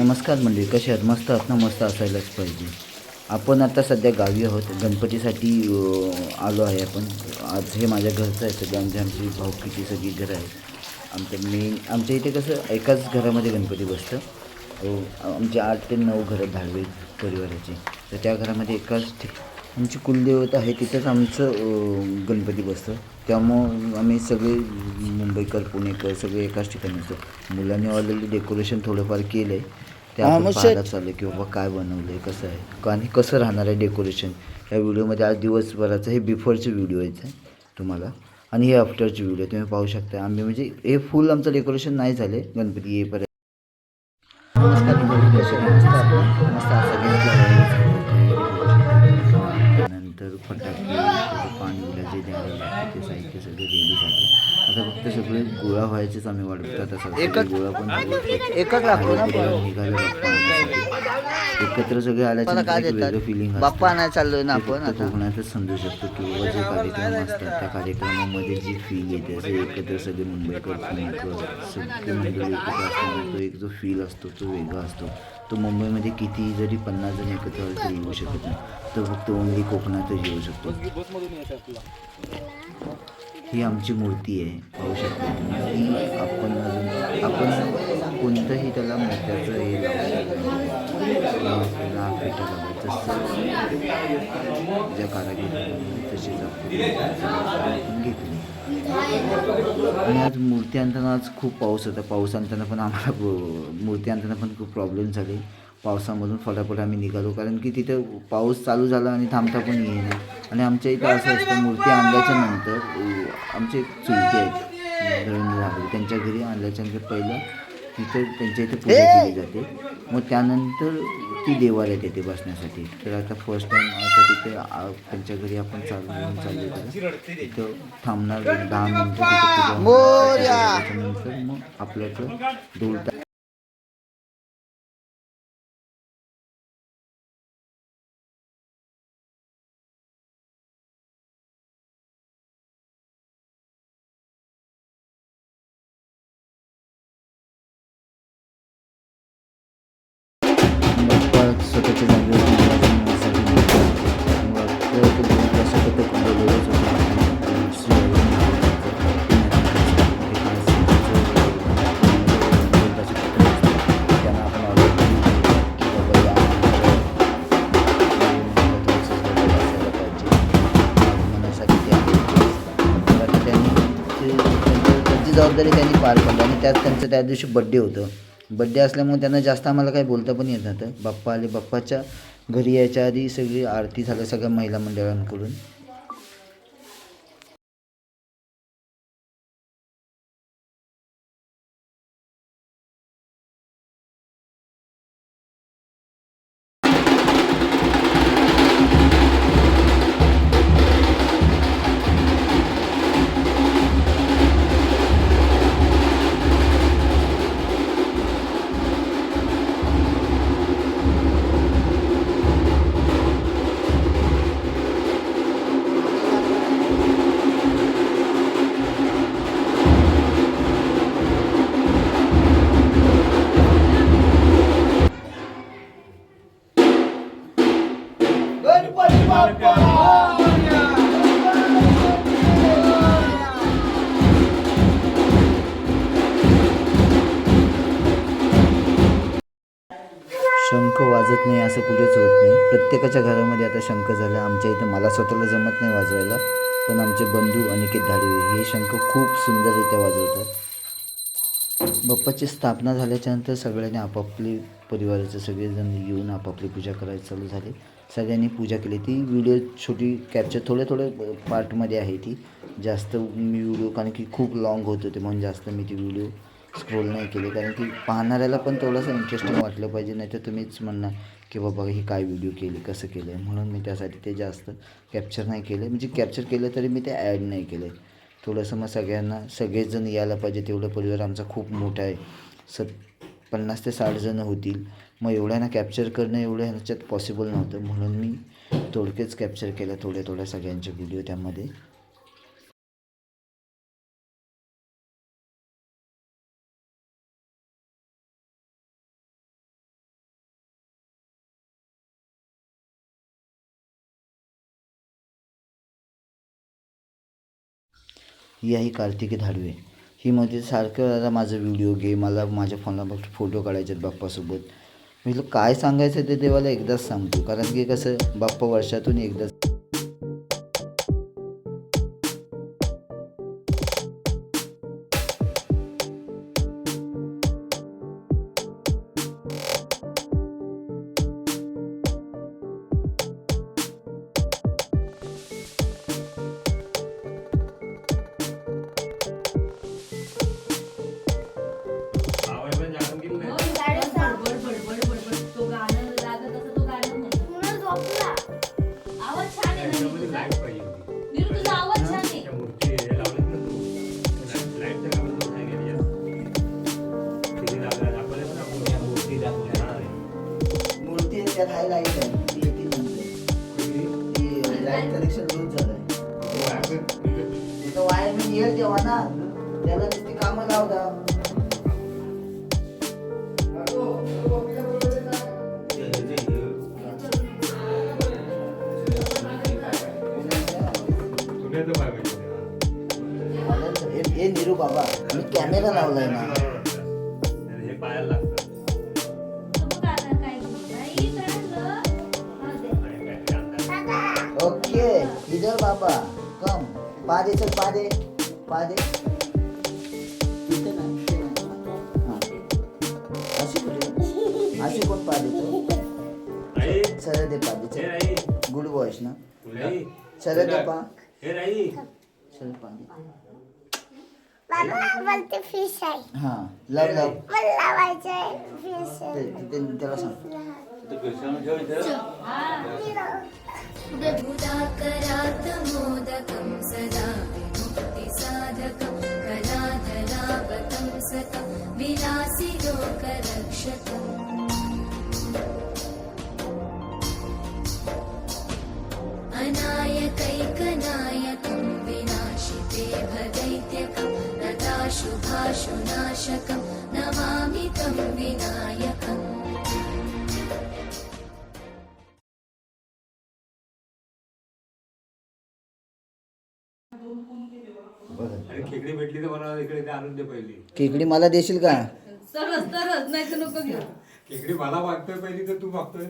नमस्कार मंडळी कसे आहात? मस्त आहात ना? मस्त असायलाच पाहिजे. आपण आता सध्या गावी आहोत. गणपतीसाठी आलो आहे आपण. आज हे माझ्या घरचं आहे. सगळं आमची आमची भाऊकीची सगळी घरं आहेत. आमचं मेन आमच्या इथे कसं एकाच घरामध्ये गणपती बसतं. आमचे आठ ते नऊ घरं धारवे परिवाराचे. तर त्या घरामध्ये एकाच आमची कुलदेवता आहे तिथंच आमचं गणपती बसतं. त्यामुळं आम्ही सगळे मुंबईकर पुणेकर सगळे एकाच ठिकाणी असतो. मुलांनी ऑलरेडी डेकोरेशन थोडंफार केलं आहे ते आपण पाहायला चाललं की बाबा काय बनवलं आहे कसं आहे? आणि कसं राहणार आहे डेकोरेशन या व्हिडिओमध्ये आज दिवसभराचं हे बिफोरचे व्हिडिओ आहेत तुम्हाला. आणि हे आफ्टरचे व्हिडिओ तुम्ही पाहू शकता. आम्ही म्हणजे हे फुल आमचं डेकोरेशन नाही झाले. गणपती येईपर्यंत. नमस्कार? मस्त नंतर फटाके पाणी जे द्यायला लागतं ते साहित्य सगळे झाले. आता फक्त सगळे गोळा व्हायचेच आम्ही वाट बघतो. आता सगळे गोळा पण एकच लागतो ना निघाले बाप्पा. एकत्र सगळे आल्याच्या वेगळं फिलिंग बाप्पा आणायला चाललोय ना आपण आपण कोकणातच समजू शकतो की बाबा जे कार्यक्रम असतात त्या कार्यक्रमामध्ये जी फील येते असं एकत्र सगळे मुंबईकर पुणेकर सगळे मंडळी एकत्र असताना तो एक जो फील असतो तो वेगळा असतो. तो मुंबईमध्ये किती जरी पन्नास जण एकत्र आले तरी येऊ शकत नाही. तो फक्त ओनली कोकणातच येऊ शकतो. ही आमची मूर्ती आहे. पाहू शकता ही आपण अजून आपण कोणतंही त्याला मोत्याचं हे लावू शकतो नाक पेटा तसं ज्या कारागिरी तशीच आपण घेतली. आणि आज मूर्ती आणताना आज खूप पाऊस होता. पाऊस आणताना पण आम्हाला मूर्ती आणताना पण खूप प्रॉब्लेम झाले. पावसामधून फटाफट आम्ही निघालो. कारण की तिथं पाऊस चालू झाला आणि थांबता पण येईना. आणि आमच्या इथं असं असतं मूर्ती आणल्याच्या नंतर आमचे चुलते आहेत लागले त्यांच्या घरी आणल्याच्या नंतर पहिलं तिथं त्यांच्या इथे पूजा केली जाते. मग त्यानंतर ती देवालयात येते बसण्यासाठी. तर आता फर्स्ट टाईम आता तिथे त्यांच्या घरी आपण चालू घेऊन चाललो त्याला तिथं थांबणार दहा मिनटं तिथे पूजा. त्याच्यानंतर मग आपल्याचं ढोल त्यांची जबाबदारी त्यांनी पार पडली आणि त्यात त्यांचं त्या दिवशी बड्डे होतं बड्डे असल्यामुळे त्यांना जास्त आम्हाला काही बोलता पण येत नव्हतं. बाप्पा आले बाप्पाच्या घरी यायच्या आधी सगळी आरती झाल्या सगळ्या महिला मंडळांकडून. शंख वाजत नाही असं कुठेच होत नाही. प्रत्येकाच्या घरामध्ये आता शंख झाला आमच्या इथं मला स्वतःला जमत नाही वाजवायला पण आमचे बंधू अनिकेत धाडवे हे शंख खूप सुंदररित्या वाजवतात. बाप्पाची स्थापना झाल्याच्यानंतर सगळ्यांनी आपापली परिवाराचे सगळेजण येऊन आपापली पूजा करायला चालू झाली. सगळ्यांनी पूजा केली. ती व्हिडिओ छोटी कॅप्चर थोडे थोडे पार्टमध्ये आहे ती. जास्त मी व्हिडिओ कारण की खूप लॉंग होत होते म्हणून जास्त मी ती व्हिडिओ स्क्रोल नाही केले. कारण की पाहणाऱ्याला पण थोडंसं इंटरेस्टिंग वाटलं पाहिजे नाही तर तुम्हीच म्हणणार की बाबा ही काय व्हिडिओ केली कसं केलं आहे म्हणून मी त्यासाठी ते जास्त कॅप्चर नाही केलं. म्हणजे कॅप्चर केलं तरी मी ते ॲड नाही केलं. थोडंसं मग सगळ्यांना सगळेच जण यायला पाहिजे तेवढा परिवार आमचा खूप मोठा आहे. सत पन्नास ते साठजणं होतील. मग एवढ्यांना कॅप्चर करणं एवढं ह्याच्यात पॉसिबल नव्हतं. म्हणून मी थोडकेच कॅप्चर केलं थोड्या थोड्या सगळ्यांचे व्हिडिओ त्यामध्ये. याही आहे कार्तिकी धाडवे. ही म्हणते सारखं दादा माझं व्हिडिओ घे मला माझ्या फोनला फक्त फोटो काढायचे आहेत बाप्पासोबत. म्हटलं काय सांगायचं ते देवाला एकदाच सांगतो. कारण की कसं बाप्पा वर्षातून एकदाच आहे. ना. नीरूचा? नीरू तुझा आवाज छान आहे मूर्ती त्यात हाय लाइट आहे. ती येते नंतर ती लाइट कनेक्शन लूज झालं आहे तिथं वायरमॅन येईल तेव्हा ना. त्याला नुसती कामं लावता. निरू बाबा मी कॅमेरा लावलाय ना. ओके इधर बाबा कम पादे चल पादे पादे. अशी कुठे? अशी कोण पादे तो? सरळ दे पादे गुड बॉयस ना? सरळ दे पा. पादे. फिश आहे. हां लव लव. मला लावायचंय फिश ते ते- त्याला सांग. मुदाकरात् मोदकं सदा विमुक्तिसाधकं कलाधरावतं सतं. विलासि लोकरक्षकम् नताशुभाशुनाशकं नमामि तं विनायकम् खेकडी भेटली तर मला इकडे ते आणून दे पहिली. केकडी मला देशील का? सरस तरच नाही तर नको घेऊ. खेकडी मला मागतोय पहिली तर तू मागतोय.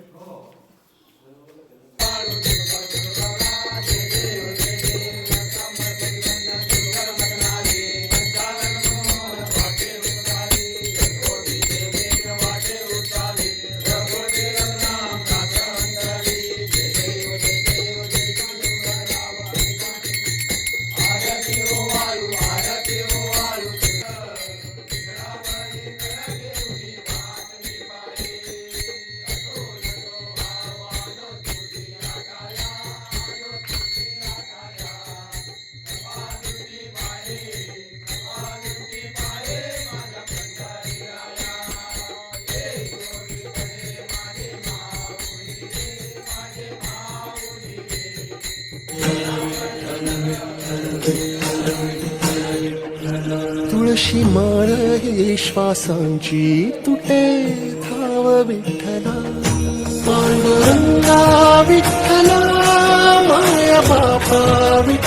श्वासांची तुटे धाव विठ्ठला. पांडुरंगा विठ्ठला माया बापा विठ्ठला